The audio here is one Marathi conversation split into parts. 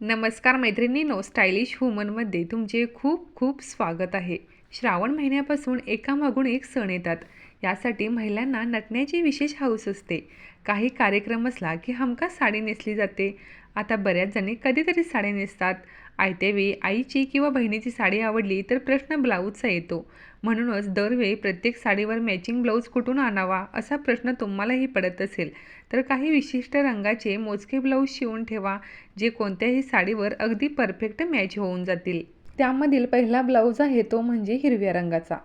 नमस्कार मैत्रिणींनो स्टायलिश वुमनमध्ये तुमचे खूप खूप स्वागत आहे. श्रावण महिन्यापासून एकामागून एक सण येतात. यासाठी महिलांना नटण्याची विशेष हौस असते. काही कार्यक्रम असला की हमखास साडी नेसली जाते. आता बऱ्याच जणी कधीतरी साडी नेसतात. आयत्यावेळी आईची किंवा बहिणीची साडी आवडली तर प्रश्न ब्लाऊजचा येतो. म्हणूनच दरवेळी प्रत्येक साडीवर मॅचिंग ब्लाऊज कुठून आणावा असा प्रश्न तुम्हालाही पडत असेल. तर काही विशिष्ट रंगाचे मोजके ब्लाऊज शिवून ठेवा जे कोणत्याही साडीवर अगदी परफेक्ट मॅच होऊन जातील. त्यामधील पहिला ब्लाऊज आहे तो म्हणजे हिरव्या रंगाचा.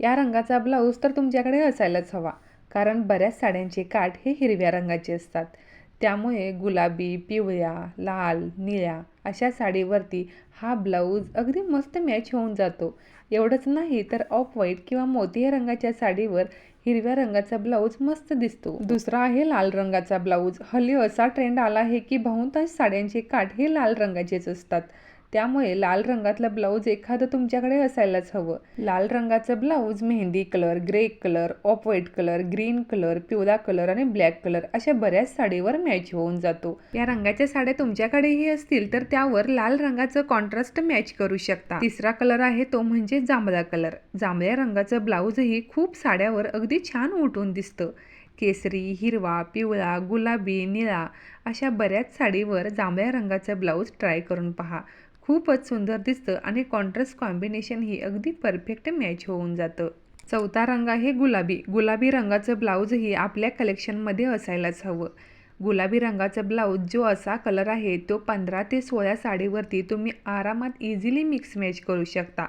या रंगाचा ब्लाऊज तर तुमच्याकडे असायलाच हवा कारण बऱ्याच साड्यांचे काठ हे हिरव्या रंगाचे असतात. त्यामुळे गुलाबी पिवळ्या लाल निळ्या अशा साडीवरती हा ब्लाऊज अगदी मस्त मॅच होऊन जातो. एवढंच नाही तर ऑफ व्हाईट किंवा मोती रंगाच्या साडीवर हिरव्या रंगाचा ब्लाऊज मस्त दिसतो. दुसरा आहे लाल रंगाचा ब्लाऊज. हल्ली असा ट्रेंड आला आहे की बहुतांश साड्यांचे काठ हे लाल रंगाचेच असतात. त्यामुळे लाल रंगातलं ब्लाऊज एखादं तुमच्याकडे असायलाच हवं. लाल रंगाचं blouse mehndi colour grey colour off white colour green colour पिवळा कलर आणि ब्लॅक कलर अशा बऱ्याच साडीवर मॅच होऊन जातो. या रंगाच्या साड्या तुमच्याकडेही असतील तर त्यावर लाल रंगाचं कॉन्ट्रास्ट मॅच करू शकता. तिसरा कलर आहे तो म्हणजे जांभळा कलर. जांभळ्या रंगाचं ब्लाऊजही खूप साड्यावर अगदी छान उठून दिसतं. केसरी हिरवा पिवळा गुलाबी निळा अशा बऱ्याच साडीवर जांभळ्या रंगाचं ब्लाऊज ट्राय करून पहा. खूपच सुंदर दिसतं आणि कॉन्ट्रास्ट कॉम्बिनेशन ही अगदी परफेक्ट मॅच होऊन जातं. चौथा रंग आहे गुलाबी. गुलाबी रंगाचं ब्लाऊजही आपल्या कलेक्शनमध्ये असायलाच हवं. गुलाबी रंगाचा ब्लाऊज जो असा कलर आहे तो पंधरा ते सोळा साडीवरती तुम्ही आरामात इझिली मिक्स मॅच करू शकता.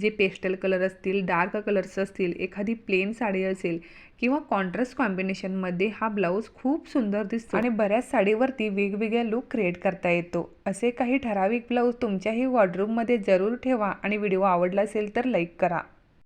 जे पेस्टल कलर असतील डार्क कलर्स असतील एखादी प्लेन साडी असेल किंवा कॉन्ट्रास्ट कॉम्बिनेशनमध्ये हा ब्लाऊज खूप सुंदर दिसतो आणि बऱ्याच साडीवरती वेगवेगळ्या लुक क्रिएट करता येतो. असे काही ठराविक ब्लाऊज तुमच्याही वॉर्डरूममध्ये जरूर ठेवा आणि व्हिडिओ आवडला असेल तर लाईक करा.